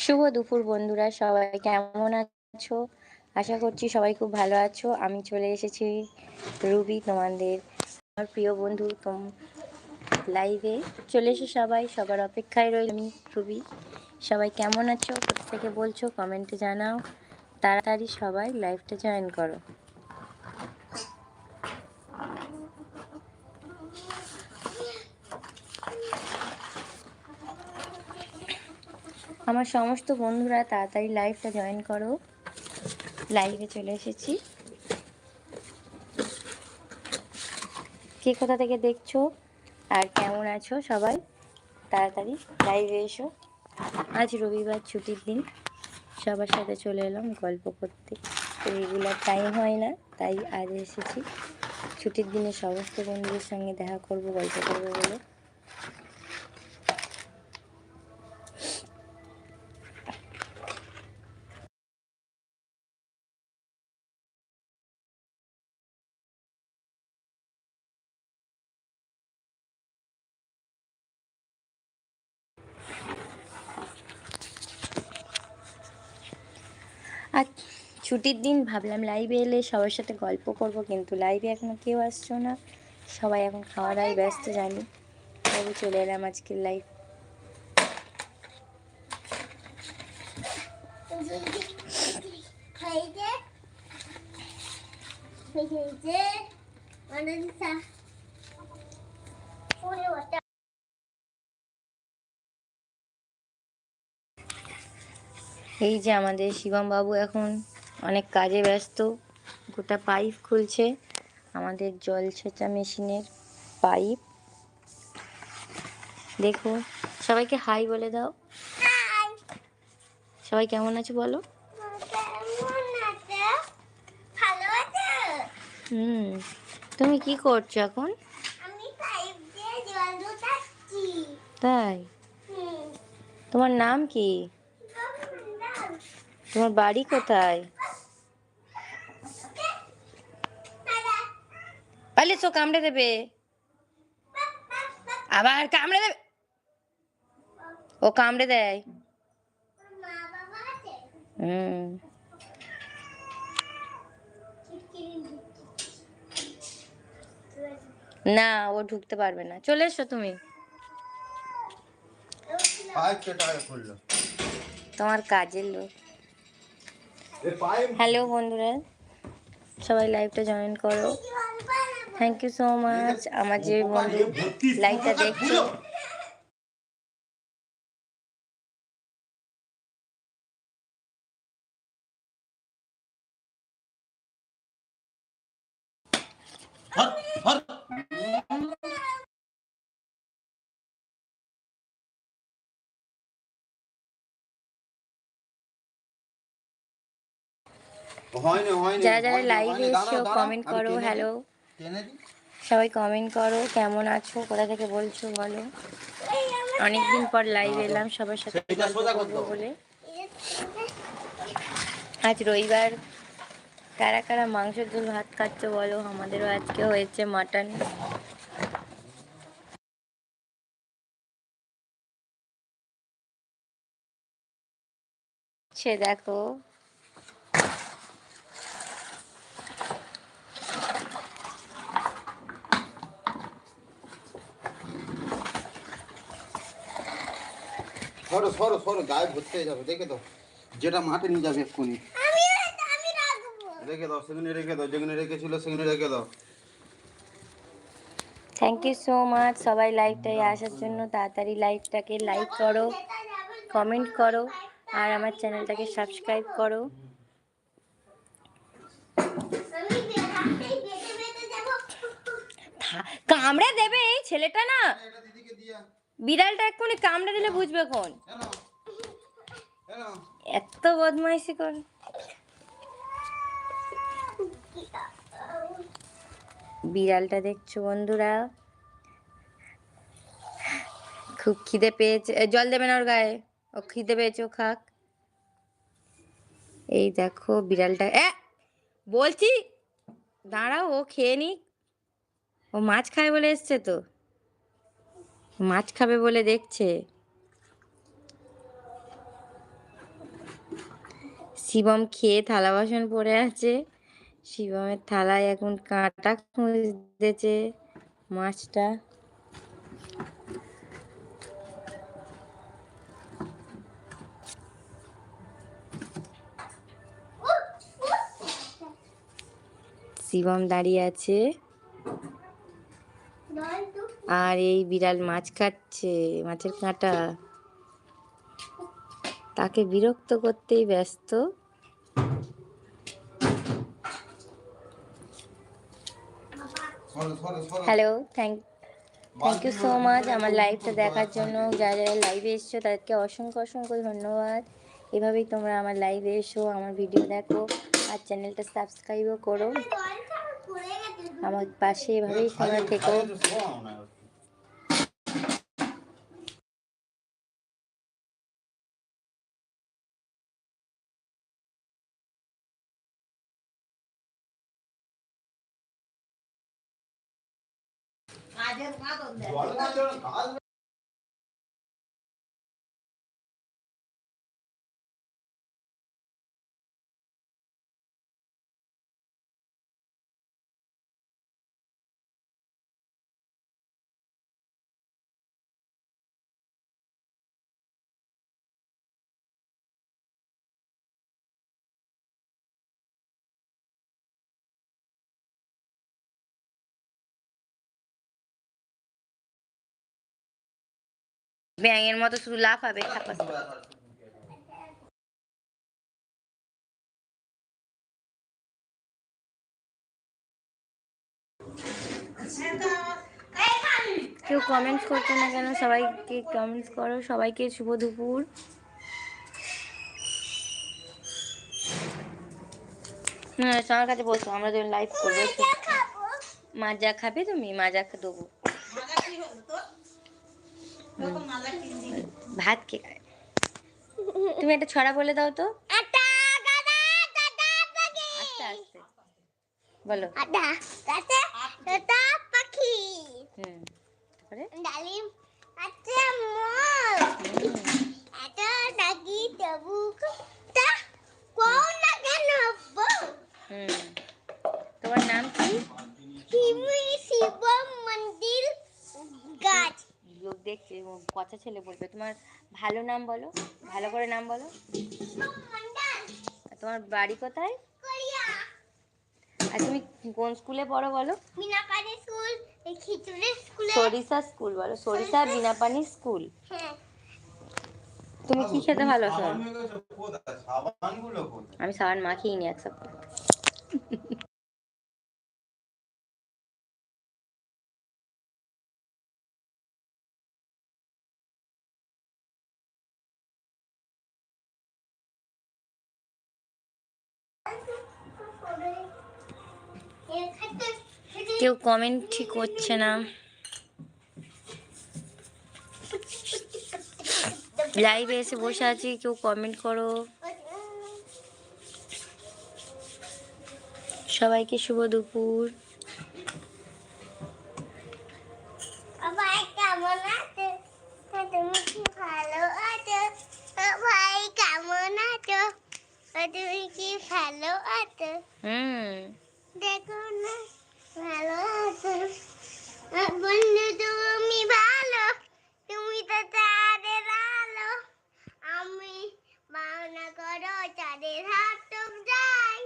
শুভ দুপুর বন্ধুরা, সবাই কেমন আছো? আশা করছি সবাই খুব ভালো আছো। আমি চলে এসেছি রুবি তোমাদের, আমার প্রিয় বন্ধু তোম লাইভে চলে এসে সবাই, সবার অপেক্ষায় রইল আমি, রুবি। সবাই কেমন আছো? কোথা থেকে বলছো? কমেন্টে জানাও। তাড়াতাড়ি সবাই লাইভটা জয়েন করো। আমার সমস্ত বন্ধুরা, তাড়াতাড়ি লাইভটা জয়েন করো। লাইভে চলে এসেছি। কে কোথা থেকে দেখছ? আর কেমন আছো সবাই? তাড়াতাড়ি লাইভে এসো। আজ রবিবার ছুটির দিন। সবার সাথে চলে এলাম গল্প করতে। রেগুলার টাইম হয় না, তাই আজ এসেছি। ছুটির দিনে সমস্ত বন্ধুদের সঙ্গে দেখা করব, গল্প করব বলে। ছুটির দিন ভাবলাম লাইভে এলে সবার সাথে গল্প করব, কিন্তু লাইভে এখনও কেউ আসছো না। সবাই এখন খাওয়া দাওয়ায় ব্যস্ত, জানি। তবে চলে এলাম আজকের লাইভ এই যে আমাদের শিবম বাবু এখন অনেক কাজে ব্যস্ত। গোটা পাইপ খুলছে। আমাদের জল ছেঁচা মেশিনের পাইপ। দেখো, সবাইকে হাই বলে দাও। সবাই কেমন আছে বলো? হুম, তুমি কি করছ এখন? তাই? তোমার নাম কি? তোমার বাড়ি কোথায়? তো কামড়ে দেবে। আবার কামড়ে দেবে। ও কামড়ে দেয়। হুম। না ও ঢুকতে পারবে না। চলে এসো তুমি। তোমার কাজের লোক। হ্যালো বন্ধুরা। সবাই লাইভটা জয়েন করো। থ্যাংক ইউ সো মাচ আমার যে বন্ধু লাইভটা দেখছ। যারা যারা লাইভে দাঁড়াও, কমেন্ট করো হ্যালো। সবাই কমেন্ট করো কেমন আছো কোথা থেকে বলছো বলো। অনেকদিন পর লাইভ এলাম সবার সাথে। বলে। আজ রবিবার কারা কারা মাংসের ঝোল ভাত খাচ্ছ বলো? আমাদেরও আজকে হয়েছে মাটন সে দেখো সরো সরো সরো গায়ে ভর্তি হয়ে যাবে দেখে দাও। যেটা মাঠে নিয়ে যাবে এক্ষুনি। রেখে দাও সেখানে রেখে দাও যেখানে রেখেছিল সেখানে রেখে দাও। থ্যাংক ইউ সো মাচ সবাই লাইভটায় আসার জন্য। তাড়াতাড়ি লাইভটাকে লাইক করো কমেন্ট করো আর আমার চ্যানেলটাকে সাবস্ক্রাইব করো। কামড়ে দেবে এই ছেলেটা না। এটা দিদিকে দিয়া। বিড়ালটা এক্ষুনি কামড়ে দিলে বুঝবে কোন এত বদমাইশি কর। বিড়ালটা দেখছ বন্ধুরা? খুব খিদে পেয়েছে। জল দেবে না ওর গায়ে। ও খিদে পেয়েছে, ও খাক। এই দেখো বিড়ালটা। এ, বলছি, দাঁড়াও, ও খেয়ে নিক। ও মাছ খায় বলে এসছে তো। মাছ খাবে বলে দেখছে। শিবম খেয়ে থালা বাসন পড়ে আছে। শিবমের থালায় এখন কাঁটা খুঁজতেছে মাছটা। শিবম দাঁড়িয়ে আছে। আর এই বিড়াল মাছ কাটছে, মাছের কাঁটা। তাকে বিরক্ত করতেই ব্যস্ত। Hello thank thank you so much আমার লাইভটা দেখার জন্য যারা যারা লাইভে এসছো, তাদেরকে অসংখ্য অসংখ্য ধন্যবাদ। এভাবেই তোমরা আমার লাইভে এসো, আমার ভিডিও দেখো, আর চ্যানেলটা সাবস্ক্রাইবও করো। আমার পাশে এভাবেই তোমরা থেকো। 麻将打到你，还。ব্যাঙের মতো শুধু লাফাবে থাপা কেউ কমেন্টস করছ না কেন? সবাইকে কমেন্টস করো। সবাইকে শুভ দুপুর। হ্যাঁ আমার কাছে বসো আমরা যখন লাইভ করব। মাজা খাবে। তুমি? মাজা দেবো ভাত কে তুমি একটা ছড়া বলে দাও তো। আস্তে আস্তে। বলো। পাখি। হুম। তারপরে? ডালিম আছে মোর হুম, এটা ডাকি তবু তা কোন না কেন বউ হুম তোমার নাম কি শিবই শিব মন্দির গাছ লোক দেখছে পচা ছেলে বলবে। তোমার ভালো নাম বলো ভালো করে নাম বলো। আর তোমার বাড়ি কোথায়? আর তুমি কোন স্কুলে পড়ো বলো? মিনাপাড়ি স্কুল খিচুড়ি স্কুলে। সরিষা স্কুল বলো সরিষা বিনাপানি স্কুল। হ্যাঁ। তুমি কি খেতে ভালোবাসো আমি সাবান মাখিয়ে নি এক সপ্তাহ। কেউ কমেন্ট ঠিক করছে না লাইভে এসে বসে আছি কেউ কমেন্ট করো সবাইকে শুভ দুপুর তুমি কি ভালো আছো ভাই কেমন আছো তুমি কি ভালো আছো হুম দেখো না ভালো আছো বন্ধু তুমি ভালো তুমি তো চাঁদের আলো আমি বাউনা করো চাঁদের হাত যাই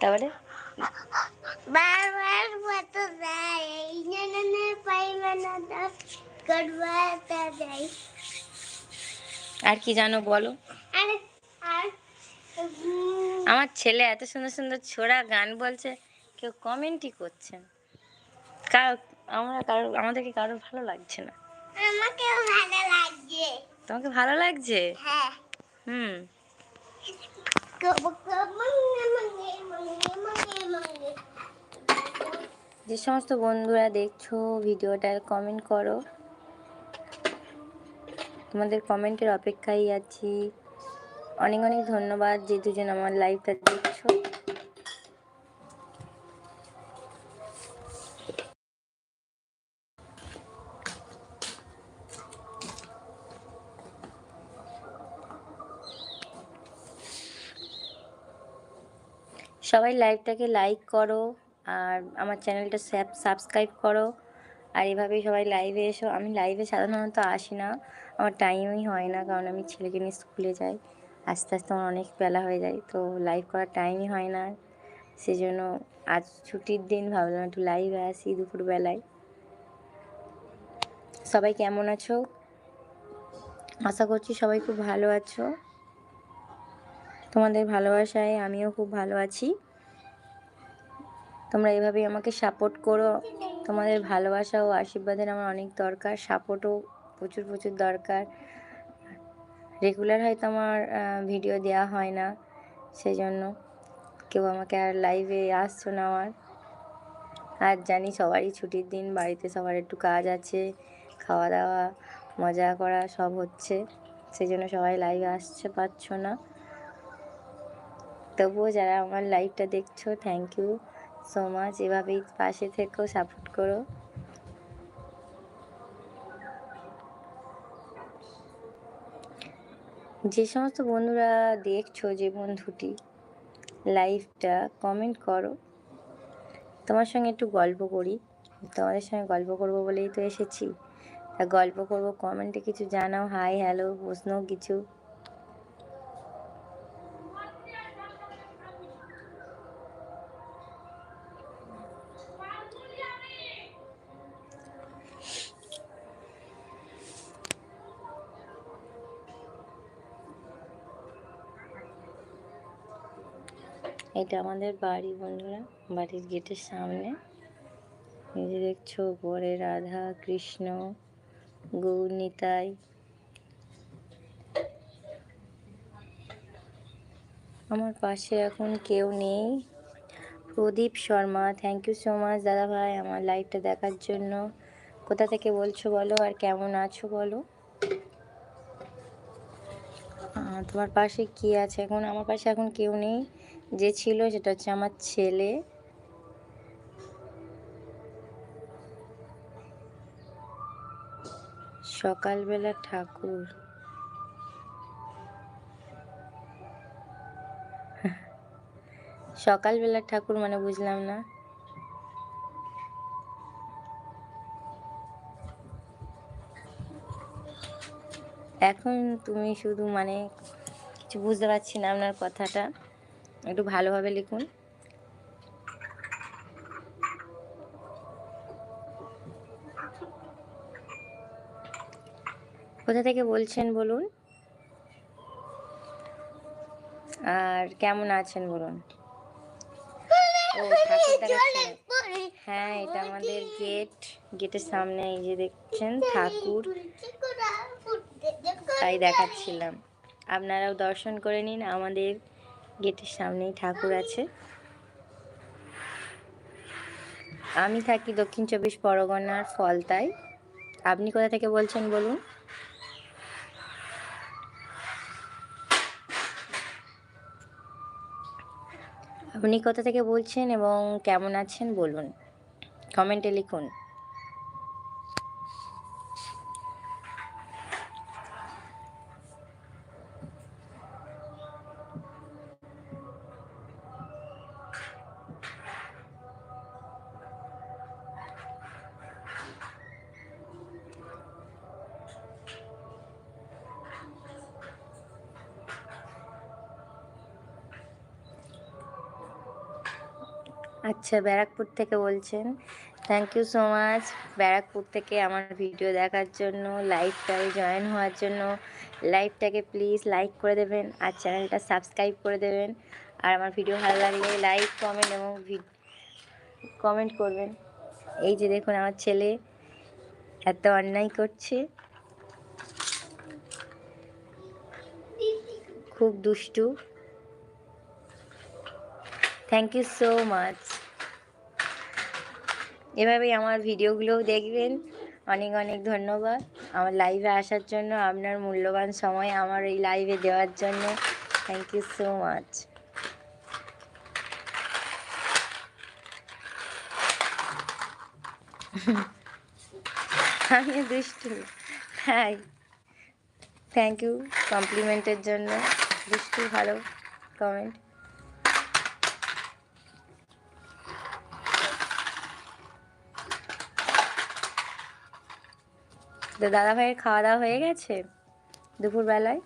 তারপরে? বারবার মতো যায় এই জন্য পাইবে না তো করবাটা যাই আর কি জানো বলো? আর আর আমার ছেলে এত সুন্দর সুন্দর ছোড়া গান বলছে কেউ কমেন্টই করছে না। কারও আমরা কারও আমাদেরকে কারোর ভালো লাগছে না। আমাকেও ভালো লাগছে। তোমাকে ভালো লাগছে? হ্যাঁ। হুম। যে সমস্ত বন্ধুরা দেখছ ভিডিওটা কমেন্ট করো। তোমাদের কমেন্টের অপেক্ষায় আছি। অনেক অনেক ধন্যবাদ যে দুজন আমার লাইভটা দেখছ। সবাই লাইভটাকে লাইক করো আর আমার চ্যানেলটা সাবস্ক্রাইব করো। আর এভাবেই সবাই লাইভে এসো। আমি লাইভে সাধারণত আসি না। আমার টাইমই হয় না, কারণ আমি ছেলেকে নিয়ে স্কুলে যাই। আস্তে আস্তে আমার অনেক বেলা হয়ে যায়, তো লাইভ করার টাইমই হয় না। সেই জন্য আজ ছুটির দিন ভাবলাম একটু লাইভে আসি দুপুরবেলায়। সবাই কেমন আছো? আশা করছি সবাই খুব ভালো আছো। তোমাদের ভালোবাসায় আমিও খুব ভালো আছি। তোমরা এভাবেই আমাকে সাপোর্ট করো। তোমাদের ভালোবাসা ও আশীর্বাদের আমার অনেক দরকার সাপোর্টও প্রচুর প্রচুর দরকার। রেগুলার হয়তো আমার ভিডিও দেওয়া হয় না সেই জন্য কেউ আমাকে আর লাইভে আসছো না আমার। আর জানি সবারই ছুটির দিন, বাড়িতে সবার একটু কাজ আছে খাওয়া দাওয়া মজা করা সব হচ্ছে সেই জন্য সবাই লাইভে আসছে পারছ না। তবুও যারা আমার লাইভটা দেখছ থ্যাংক ইউ সো মাচ এভাবেই পাশে থেকেও সাপোর্ট করো। যে সমস্ত বন্ধুরা দেখছ, যে বন্ধুটি লাইভটা কমেন্ট করো। তোমার সঙ্গে একটু গল্প করি। তোমাদের সঙ্গে গল্প করব বলেই তো এসেছি। গল্প করব কমেন্টে কিছু জানাও। হাই হ্যালো প্রশ্ন, কিছু এটা আমাদের বাড়ি, বন্ধুরা। বাড়ির গেটের সামনে। যে দেখছ পরে রাধা, কৃষ্ণ, গৌর, নিতাই। আমার পাশে এখন কেউ নেই। Pradip Sharma thank you so much দাদা ভাই, আমার লাইভটা দেখার জন্য। কোথা থেকে বলছো বলো, আর কেমন আছো বলো? তোমার পাশে কি আছে এখন? আমার পাশে এখন কেউ নেই। যে ছিল সেটা হচ্ছে আমার ছেলে। সকালবেলা ঠাকুর। সকালবেলা ঠাকুর মানে বুঝলাম না। এখন তুমি শুধু মানে কিছু বুঝতে পারছি না আপনার কথাটা। একটু ভালোভাবে লিখুন। কোথা থেকে বলছেন বলুন? আর কেমন আছেন বলুন? ও হ্যাঁ এটা আমাদের গেট। গেটের সামনে এই যে দেখছেন ঠাকুর। তাই দেখাচ্ছিলাম। আপনারাও দর্শন করে নিন আমাদের গেটের সামনেই ঠাকুর আছে। আমি থাকি দক্ষিণ চব্বিশ পরগনার ফলতায় আপনি কোথা থেকে বলছেন বলুন? আপনি কোথা থেকে বলছেন এবং কেমন আছেন বলুন। কমেন্টে লিখুন। আচ্ছা ব্যারাকপুর থেকে বলছেন। Thank you so much Barrackpore থেকে আমার ভিডিও দেখার জন্য লাইভটায় জয়েন হওয়ার জন্য। লাইভটাকে প্লিজ লাইক করে দেবেন আর চ্যানেলটা সাবস্ক্রাইব করে দেবেন। আর আমার ভিডিও ভালো লাগলে লাইক কমেন্ট এবং কমেন্ট করবেন। এই যে দেখুন আমার ছেলে এত অন্যায় করছে। খুব দুষ্টু। থ্যাংক ইউ সো মাচ এভাবেই আমার ভিডিওগুলোও দেখবেন। অনেক অনেক ধন্যবাদ। আমার লাইভে আসার জন্য, আপনার মূল্যবান সময় আমার এই লাইভে দেওয়ার জন্য। থ্যাংক ইউ সো মাচ আমি দুষ্টু। হাই থ্যাংক ইউ কমপ্লিমেন্টের জন্য। দুষ্টু ভালো কমেন্ট তো দাদা ভাইয়ের খাওয়া দাওয়া হয়ে গেছে? দুপুরবেলায়?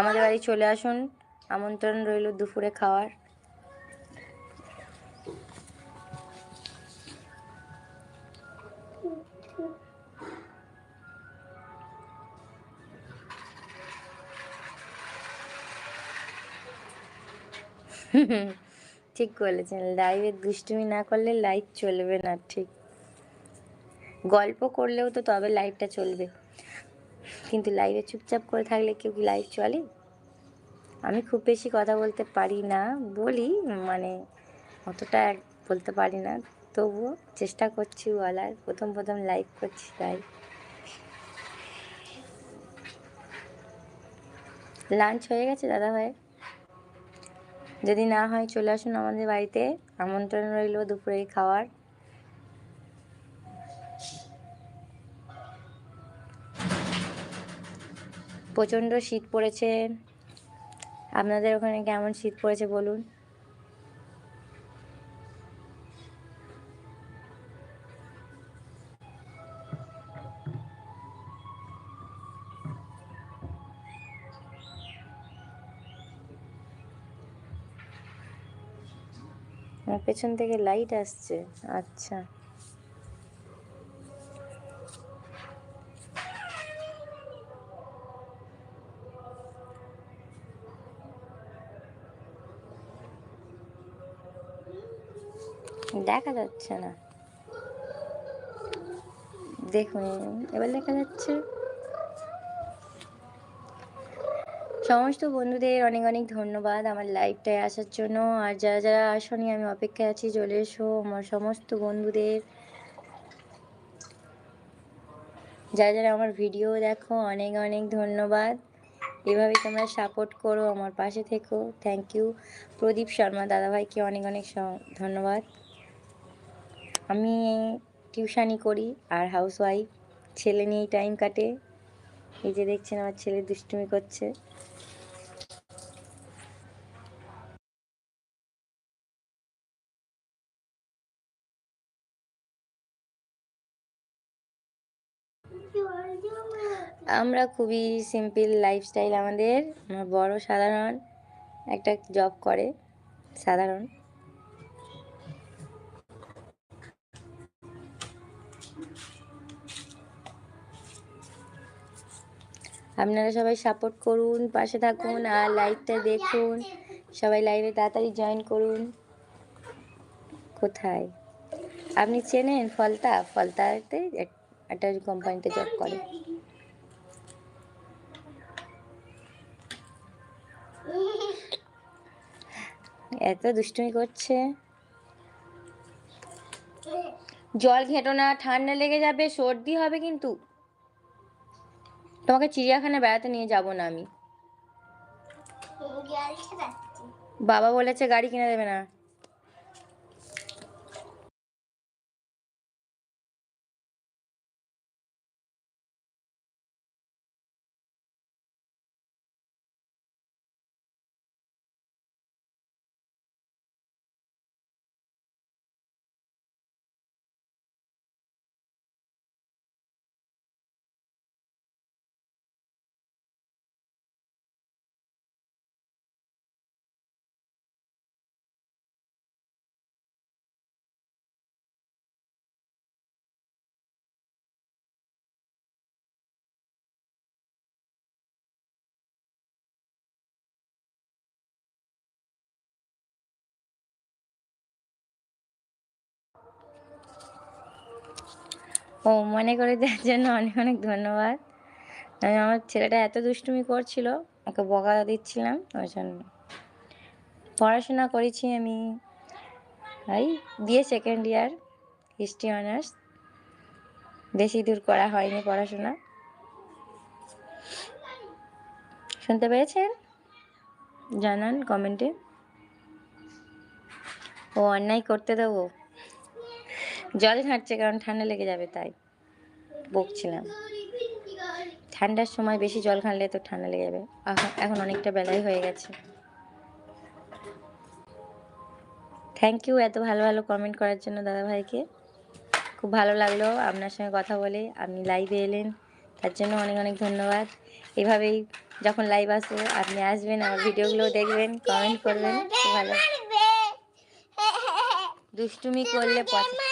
আমাদের বাড়ি চলে আসুন। আমন্ত্রণ রইল দুপুরে খাওয়ার। ঠিক বলেছেন। লাইভে দুষ্টুমি না করলে লাইভ চলবে না, ঠিক। গল্প করলেও তো তবে লাইভটা চলবে। কিন্তু লাইভে চুপচাপ করে থাকলে কেউ কি লাইভ চলে? আমি খুব বেশি কথা বলতে পারি না, বলি মানে অতটা বলতে পারি না। তবুও চেষ্টা করছি বলার, প্রথম প্রথম লাইভ করছি তাই। লাঞ্চ হয়ে গেছে দাদা ভাই যদি না হয় চলে আসুন আমাদের বাড়িতে। আমন্ত্রণ রইল দুপুরে খাওয়ার। প্রচণ্ড শীত পড়েছে। আপনাদের ওখানে কেমন শীত পড়েছে বলুন? পেছন থেকে লাইট আসছে। আচ্ছা। দেখা যাচ্ছে না। দেখুন এবার দেখা যাচ্ছে সমস্ত বন্ধুদের অনেক অনেক ধন্যবাদ আমার লাইভটায় আসার জন্য। আর যারা যারা আসনি, আমি অপেক্ষায় আছি, চলে এসো আমার সমস্ত বন্ধুদের। যারা যারা আমার ভিডিও দেখো, অনেক অনেক ধন্যবাদ। এভাবে তোমরা সাপোর্ট করো আমার পাশে থেকো। থ্যাংক ইউ প্রদীপ শর্মা দাদাভাইকে অনেক অনেক ধন্যবাদ। আমি টিউশানি করি আর হাউস ওয়াইফ ছেলে নিয়েই টাইম কাটে। এই যে দেখছেন আমার ছেলে দুষ্টুমি করছে। আমরা খুবই সিম্পল লাইফস্টাইল আমাদের। আমার বড় সাধারণ একটা জব করে, সাধারণ। আপনারা সবাই সাপোর্ট করুন, পাশে থাকুন আর লাইভটা দেখুন। সবাই লাইভে তাড়াতাড়ি জয়েন করুন। কোথায়? আপনি চেনেন ফলতা? ফলতাতে এক- একটা কোম্পানিতে জব করে। এত দুষ্টুমি করছে। জল ঘেটো না ঠান্ডা লেগে যাবে সর্দি হবে কিন্তু। তোমাকে চিড়িয়াখানা বেড়াতে নিয়ে যাব না আমি। বাবা বলেছে গাড়ি কিনে দেবে না। ও মনে করে দেওয়ার জন্য অনেক অনেক ধন্যবাদ। আমি আমার ছেলেটা এত দুষ্টুমি করছিল, ওকে বকা দিচ্ছিলাম ওই জন্য। পড়াশোনা করেছি আমি এই BA second year history honours বেশি দূর করা হয়নি পড়াশোনা। শুনতে পেয়েছেন? জানান কমেন্টে ও অন্যায় করতে দেবো। জল ঘাঁটছে কারণ ঠান্ডা লেগে যাবে তাই বকছিলাম। ঠান্ডার সময় বেশি জল ঘাঁটলে তো ঠান্ডা লেগে যাবে। এখন অনেকটা বেলাই হয়ে গেছে। থ্যাংক ইউ এত ভালো ভালো কমেন্ট করার জন্য দাদা ভাইকে খুব ভালো লাগল আপনার সঙ্গে কথা বলে। আপনি লাইভে এলেন, তার জন্য অনেক অনেক ধন্যবাদ। এভাবেই যখন লাইভ আসব আপনি আসবেন, আমার ভিডিওগুলো দেখবেন কমেন্ট করবেন। ভালো। দুষ্টুমি করলে পছন্দ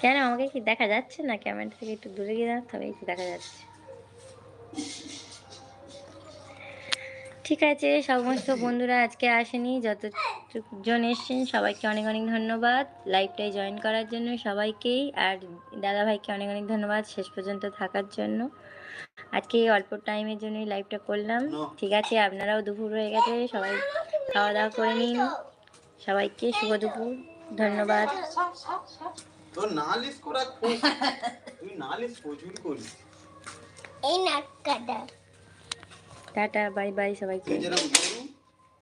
কেন? আমাকে কি দেখা যাচ্ছে না? ক্যামেরা থেকে একটু দূরে গিয়ে দাঁড়াতে হবে তো দেখা যাচ্ছে। ঠিক আছে সমস্ত বন্ধুরা আজকে আসেনি যতজন এসছেন সবাইকে অনেক অনেক ধন্যবাদ। লাইভটাই জয়েন করার জন্য সবাইকেই আর দাদা ভাইকে অনেক অনেক ধন্যবাদ শেষ পর্যন্ত থাকার জন্য। আজকে অল্প টাইমের জন্যই লাইভটা করলাম। ঠিক আছে আপনারাও দুপুর হয়ে গেছে সবাই খাওয়া দাওয়া করে নিন। সবাইকে শুভ দুপুর। ধন্যবাদ। তোর নালিশ করা তুই নালিশ প্রচুর করিস। এই নাক কাটা টাটা বাই বাই সবাইকে।